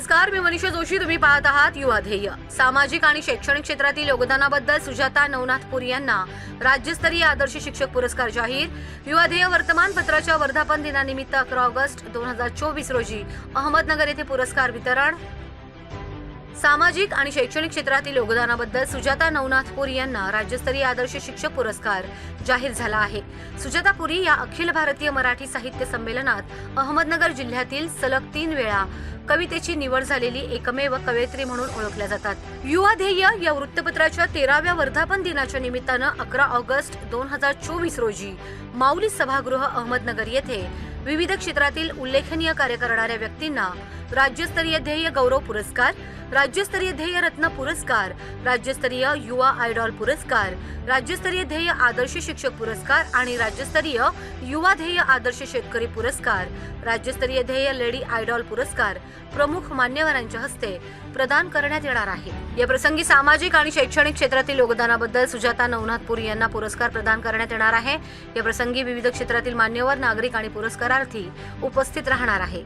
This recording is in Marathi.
नमस्कार मी मनीष जोशी. तुम्ही पाहत आहात युवा ध्येय. सामाजिक आणि शैक्षणिक क्षेत्रातील योगदानाबद्दल सुजाता नवनाथ पुरी यांना राज्यस्तरीय आदर्श शिक्षक पुरस्कार जाहीर. युवा ध्येय वर्तमानपत्राच्या वर्धापन दिनानिमित्त अकरा ऑगस्ट दोन हजार चोवीस रोजी अहमदनगर येथे पुरस्कार वितरण. सामाजिक आणि शैक्षणिक क्षेत्रातील योगदानाबद्दल सुजाता नवनाथ पुरी यांना राज्यस्तरीय आदर्श शिक्षक पुरस्कार जाहीर झाला आहे. सुजाता पुरी या अखिल भारतीय मराठी साहित्य संमेलनात अहमदनगर जिल्ह्यातील सलग तीन वेळा कवितेची निवड झालेली एकमेव कवयित्री म्हणून ओळखल्या जातात. युवा ध्येय या वृत्तपत्राच्या तेराव्या वर्धापन दिनाच्या निमित्तानं अकरा ऑगस्ट दोन हजार चोवीस रोजी माऊली सभागृह अहमदनगर येथे विविध क्षेत्रातील उल्लेखनीय कार्य करणाऱ्या व्यक्तींना राज्यस्तरीय ध्येय गौरव पुरस्कार राज्यस्तरीय ध्येय रत्न पुरस्कार राज्यस्तरीय युवा आयडॉल पुरस्कार राज्यस्तरीय ध्येय आदर्श शिक्षक पुरस्कार आणि राज्यस्तरीय युवा ध्येय आदर्श शेतकरी पुरस्कार राज्यस्तरीय ध्येय लेडी आयडॉल पुरस्कार प्रमुख मान्यवरांच्या हस्ते प्रदान करण्यात येणार आहे. या प्रसंगी सामाजिक आणि शैक्षणिक क्षेत्रातील योगदानाबद्दल सुजाता नवनाथपुरी यांना पुरस्कार प्रदान करण्यात येणार आहे. या प्रसंगी विविध क्षेत्रातील मान्यवर नागरिक आणि पुरस्कार पुरस्कारार्थी उपस्थित राहणार आहे.